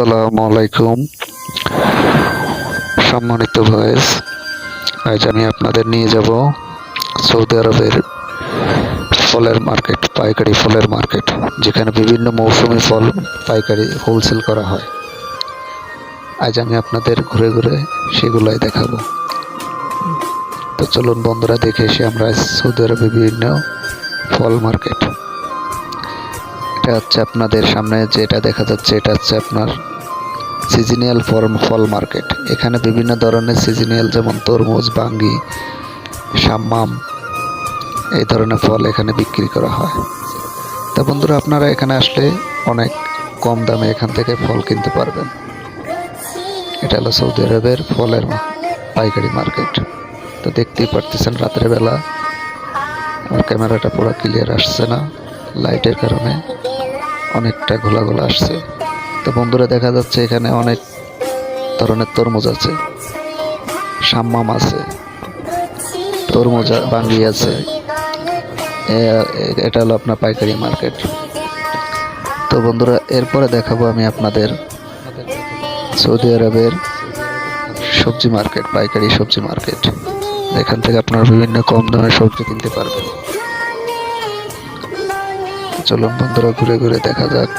আসসালামু আলাইকুম। সম্মানিত ভয়েস আজ আমি আপনাদের নিয়ে যাব সৌদি আরবের ফলের মার্কেট পাইকারি ফলের মার্কেট যেখানে বিভিন্ন মৌসুমি ফল পাইকারি হোলসেল করা হয়। আজ আমি আপনাদের ঘুরে ঘুরে সেগুলাই দেখাবো। তো চলুন বন্ধুরা, দেখে এসে আমরা সৌদি আরবে বিভিন্ন ফল মার্কেট এটা হচ্ছে আপনাদের সামনে যেটা দেখা যাচ্ছে, এটা হচ্ছে আপনার সিজনিয়াল ফর্ম ফল মার্কেট এখানে বিভিন্ন ধরনের সিজনিয়াল যেমন তরমুজ, বাঙ্গি, সাম্মাম, এই ধরনের ফল এখানে বিক্রি করা হয়। তা বন্ধুরা, আপনারা এখানে আসলে অনেক কম দামে এখান থেকে ফল কিনতে পারবেন। এটা হলো সৌদি আরবের ফলের পাইকারি মার্কেট। তো দেখতেই পারতেছেন, রাতের বেলা আমার ক্যামেরাটা পুরো ক্লিয়ার আসছে না। লাইটের কারণে অনেকটা ঘোলা ঘোলা আসছে। তো বন্ধুরা দেখা যাচ্ছে এখানে অনেক ধরনের তরমুজ আছে। সাম্মাম আছে, তরমুজ বাঙ্গি আছে। এটা হলো আপনার পাইকারি মার্কেট। তো বন্ধুরা এরপরে দেখাবো আমি আপনাদের সৌদি আরবের সবজি মার্কেট, পাইকারি সবজি মার্কেট। এখান থেকে আপনারা বিভিন্ন কম দামে সবজি কিনতে পারবেন। চলুন বন্ধুরা ঘুরে ঘুরে দেখা যাক।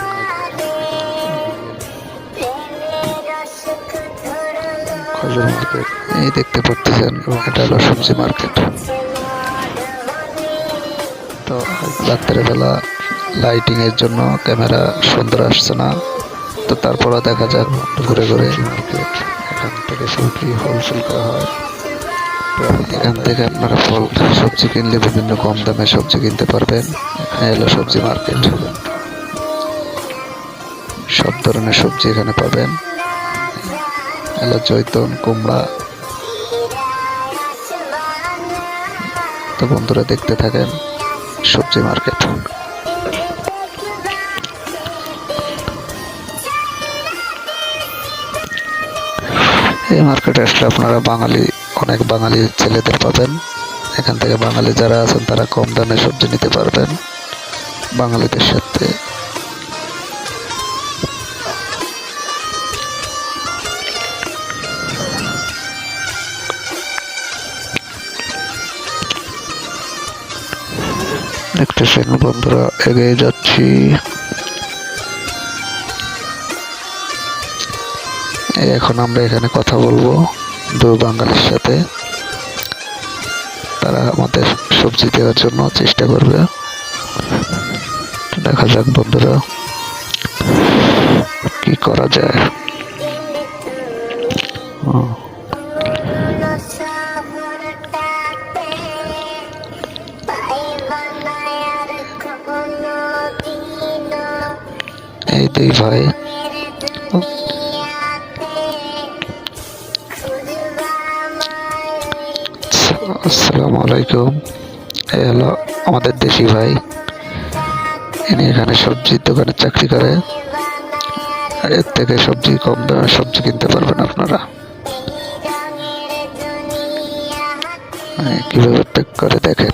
খজুর মার্কেট এই দেখতে পাচ্ছেন এবং এটা হলো সবজি মার্কেট তো রাত্রেবেলা লাইটিং এর জন্য ক্যামেরা সুন্দর আসছে না। তো তারপরে দেখা যাক ঘুরে ঘুরে মার্কেট এখান থেকে সবজি হোলসেল করা হয়। এখান থেকে আপনারা ফল সবজি কিনলে বিভিন্ন কম দামে সবজি কিনতে পারবেন। এখানে এলো সবজি মার্কেট সব ধরনের সবজি এখানে পাবেন। এলো জৈতন কুমড়া। তো বন্ধুরা দেখতে থাকেন সবজি মার্কেট। এই মার্কেটে আসলে আপনারা বাঙালি, অনেক বাঙালি ছেলেদের পাবেন। এখান থেকে বাঙালি যারা আছেন তারা কম দামে সবজি নিতে পারবেন। বাঙালিদের সাথে দেখতেছেন বন্ধুরা, এগিয়ে যাচ্ছি। এখন আমরা এখানে কথা বলব দু বাঙালির সাথে। তারা আমাদের সবজি দেওয়ার জন্য চেষ্টা করবে। দেখা যাক বন্ধুরা, কি করা যায়। এই দুই ভাই। আসসালামু আলাইকুম। এই হলো আমাদের দেশি ভাই। ইনি এখানে সবজির দোকানে চাকরি করে। এর থেকে সবজি কম দামে সবজি কিনতে পারবেন আপনারা। কীভাবে প্যাক করে দেখেন?